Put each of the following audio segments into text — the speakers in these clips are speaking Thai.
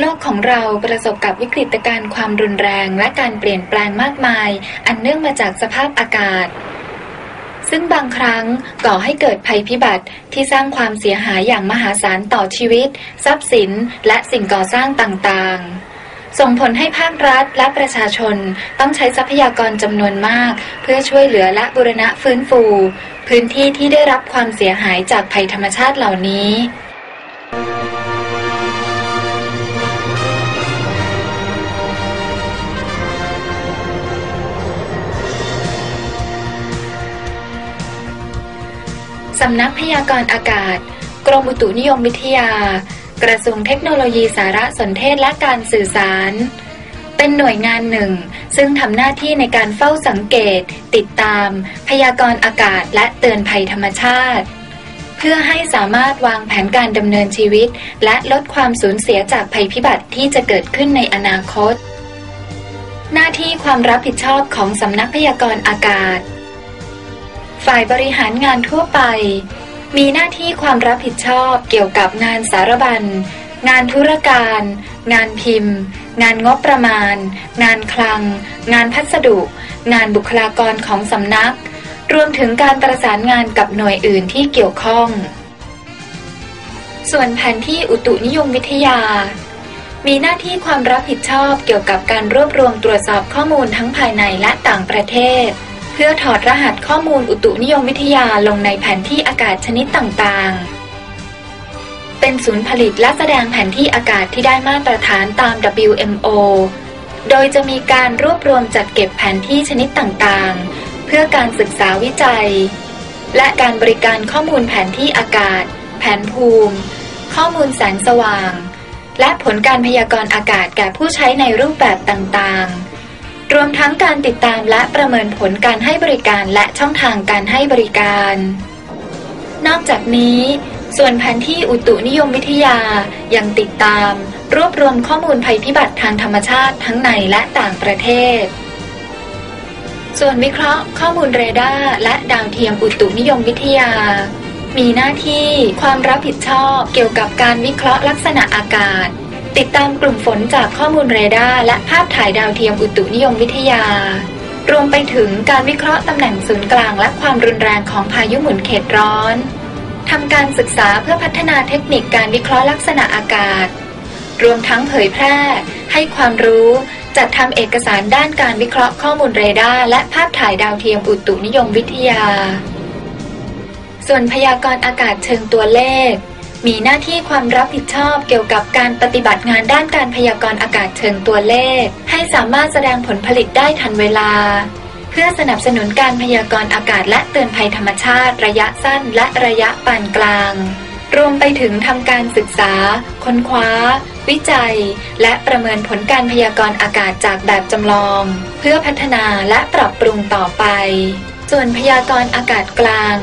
โลกของเราประสบกับวิกฤตการณ์ความรุนแรงและการเปลี่ยนแปลงมากมาย อันเนื่องมาจากสภาพอากาศ ซึ่งบางครั้งก่อให้เกิดภัยพิบัติที่สร้างความเสียหายอย่างมหาศาลต่อชีวิต ทรัพย์สิน และสิ่งก่อสร้างต่างๆส่งผลให้ภาครัฐและประชาชนต้องใช้ทรัพยากรจำนวนมาก เพื่อช่วยเหลือและบูรณะฟื้นฟู พื้นที่ที่ได้รับความเสียหายจากภัยธรรมชาติเหล่านี้ สำนักพยากรณ์อากาศ กรมอุตุนิยมวิทยา กระทรวงเทคโนโลยีสารสนเทศและการสื่อสาร เป็นหน่วยงานหนึ่ง ซึ่งทำหน้าที่ในการเฝ้าสังเกต ติดตาม พยากรณ์อากาศและเตือนภัยธรรมชาติ เพื่อให้สามารถวางแผนการดำเนินชีวิต และลดความสูญเสียจากภัยพิบัติที่จะเกิดขึ้นในอนาคต หน้าที่ความรับผิดชอบของสำนักพยากรณ์อากาศ ฝ่ายบริหารงานทั่วไป มีหน้าที่ความรับผิดชอบเกี่ยวกับงานสารบัญ งานธุรการ งานพิมพ์ งานงบประมาณ งานคลัง งานพัสดุ งานบุคลากรของสำนัก รวมถึงการประสานงานกับหน่วยอื่นที่เกี่ยวข้อง ส่วนแผนที่อุตุนิยมวิทยามีหน้าที่ความรับผิดชอบเกี่ยวกับการรวบรวมตรวจสอบข้อมูลทั้งภายในและต่างประเทศ เพื่อถอดรหัสข้อมูลอุตุนิยมวิทยาลงในแผนที่อากาศชนิดต่างๆ เป็นศูนย์ผลิตและแสดงแผนที่อากาศที่ได้มาตรฐานตาม WMO โดยจะมีการรวบรวมจัดเก็บแผนที่ชนิดต่างๆ เพื่อการศึกษาวิจัย และการบริการข้อมูลแผนที่อากาศ แผนภูมิ ข้อมูลแสงสว่าง และผลการพยากรณ์อากาศแก่ผู้ใช้ในรูปแบบต่างๆ รวมทั้งการติดตามและประเมินผลการให้บริการและช่องทางการให้บริการ นอกจากนี้ ส่วนแผนที่อุตุนิยมวิทยายังติดตาม รวบรวมข้อมูลภัยพิบัติทางธรรมชาติทั้งในและต่างประเทศ ส่วนวิเคราะห์ข้อมูลเรดาร์และดาวเทียมอุตุนิยมวิทยา มีหน้าที่ความรับผิดชอบเกี่ยวกับการวิเคราะห์ลักษณะอากาศ ติดตามกลุ่มฝนจากข้อมูลเรดาร์และภาพถ่ายดาวเทียมอุตุนิยมวิทยา รวมไปถึงการวิเคราะห์ตำแหน่งศูนย์กลางและความรุนแรงของพายุหมุนเขตร้อนทำการศึกษาเพื่อพัฒนาเทคนิคการวิเคราะห์ลักษณะอากาศ รวมทั้งเผยแพร่ ให้ความรู้ จัดทำเอกสารด้านการวิเคราะห์ข้อมูลเรดาร์และภาพถ่ายดาวเทียมอุตุนิยมวิทยา ส่วนพยากรณ์อากาศเชิงตัวเลข มีหน้าที่ความรับผิดชอบเกี่ยวกับการปฏิบัติงานด้านการพยากรณ์อากาศเชิงตัวเลข ให้สามารถแสดงผลผลิตได้ทันเวลา เพื่อสนับสนุนการพยากรณ์อากาศและเตือนภัยธรรมชาติ ระยะสั้นและระยะปานกลาง รวมไปถึงทำการศึกษา ค้นคว้า วิจัย และประเมินผลการพยากรณ์อากาศจากแบบจำลอง เพื่อพัฒนาและปรับปรุงต่อไป ส่วนพยากรณ์อากาศกลาง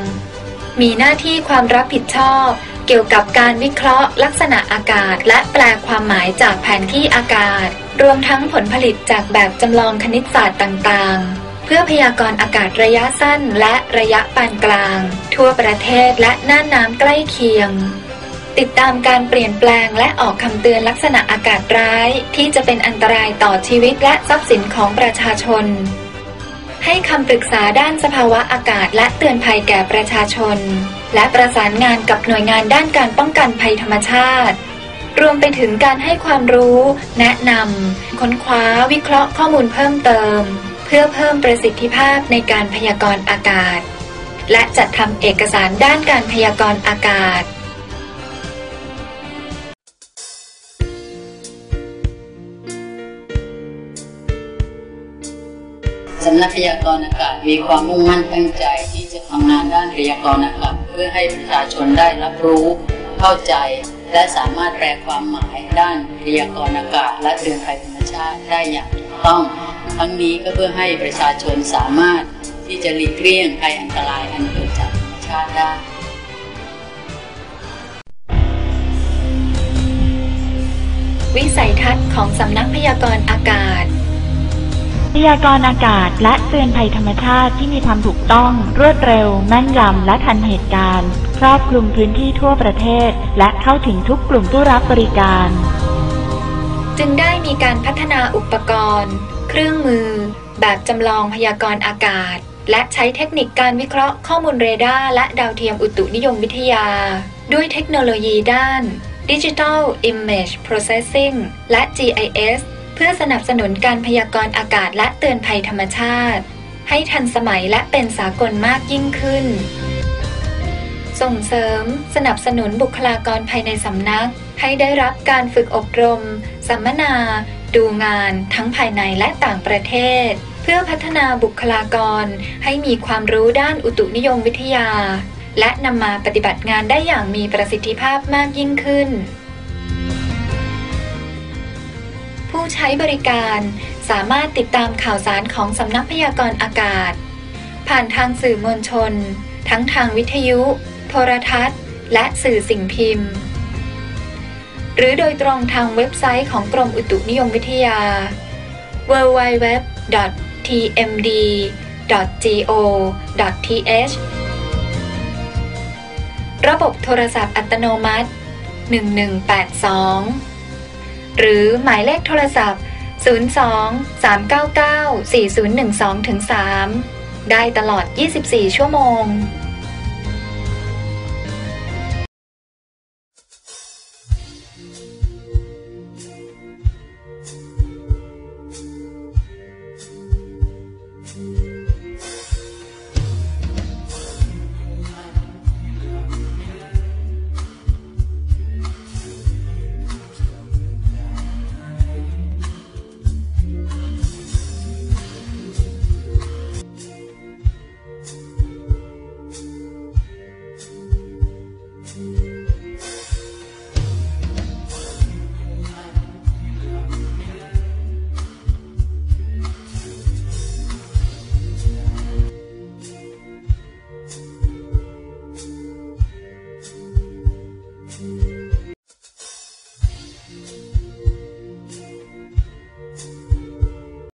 มีหน้าที่ความรับผิดชอบ เกี่ยวกับการวิเคราะห์ ลักษณะอากาศ และแปลความหมายจากแผนที่อากาศ รวมทั้งผลผลิตจากแบบจำลองคณิตศาสตร์ต่างๆ เพื่อพยากรณ์อากาศระยะสั้นและระยะปานกลาง ทั่วประเทศและน่านน้ำใกล้เคียง ติดตามการเปลี่ยนแปลงและออกคำเตือนลักษณะอากาศร้าย ที่จะเป็นอันตรายต่อชีวิตและทรัพย์สินของประชาชน ให้คำปรึกษาด้านสภาวะอากาศและเตือนภัยแก่ประชาชน และประสานงานกับหน่วยงานด้านการป้องกันภัยธรรมชาติ รวมไปถึงการให้ความรู้ แนะนำค้นคว้าวิเคราะห์ข้อมูลเพิ่มเติม เพื่อเพิ่มประสิทธิภาพในการพยากรณ์อากาศ และจัดทำเอกสารด้านการพยากรณ์อากาศ สำนักพยากรณ์อากาศมีความมุ่งมั่นตั้งใจที่จะทำงานด้านพยากรณ์อากาศเพื่อให้ประชาชนได้รับรู้ เข้าใจ และสามารถแปลความหมายด้านพยากรณ์อากาศ และเตือนภัยธรรมชาติได้อย่างถูกต้อง ทั้งนี้ก็เพื่อให้ประชาชนสามารถที่จะหลีกเลี่ยงภัยอันตรายอันเกิดจากธรรมชาติได้วิสัยทัศน์ของสำนักพยากรณ์อากาศ พยากรณ์อากาศและเตือนภัยธรรมชาติที่มีความถูกต้อง รวดเร็ว แม่นยำและทันเหตุการณ์ ครอบคลุมพื้นที่ทั่วประเทศ และเข้าถึงทุกกลุ่มผู้รับบริการ จึงได้มีการพัฒนาอุปกรณ์ เครื่องมือ แบบจำลองพยากรณ์อากาศ และใช้เทคนิคการวิเคราะห์ข้อมูลเรดาร์และดาวเทียมอุตุนิยมวิทยา ด้วยเทคโนโลยีด้าน Digital Image Processing และ GIS เพื่อสนับสนุนการพยากรณ์อากาศและเตือนภัยธรรมชาติ ให้ทันสมัยและเป็นสากลมากยิ่งขึ้น ส่งเสริม สนับสนุนบุคลากรภายในสำนัก ให้ได้รับการฝึกอบรม สัมมนา ดูงาน ทั้งภายในและต่างประเทศ เพื่อพัฒนาบุคลากร ให้มีความรู้ด้านอุตุนิยมวิทยา และนำมาปฏิบัติงานได้อย่างมีประสิทธิภาพมากยิ่งขึ้น ผู้ใช้บริการ สามารถติดตามข่าวสารของสำนักพยากรณ์อากาศ ผ่านทางสื่อมวลชน ทั้งทางวิทยุ โทรทัศน์ และสื่อสิ่งพิมพ์ หรือโดยตรงทางเว็บไซต์ของกรมอุตุนิยมวิทยา www.tmd.go.th ระบบโทรศัพท์อัตโนมัติ 1182 หรือหมายเลขโทรศัพท์ 02 399 4012 3 ได้ตลอด 24 ชั่วโมง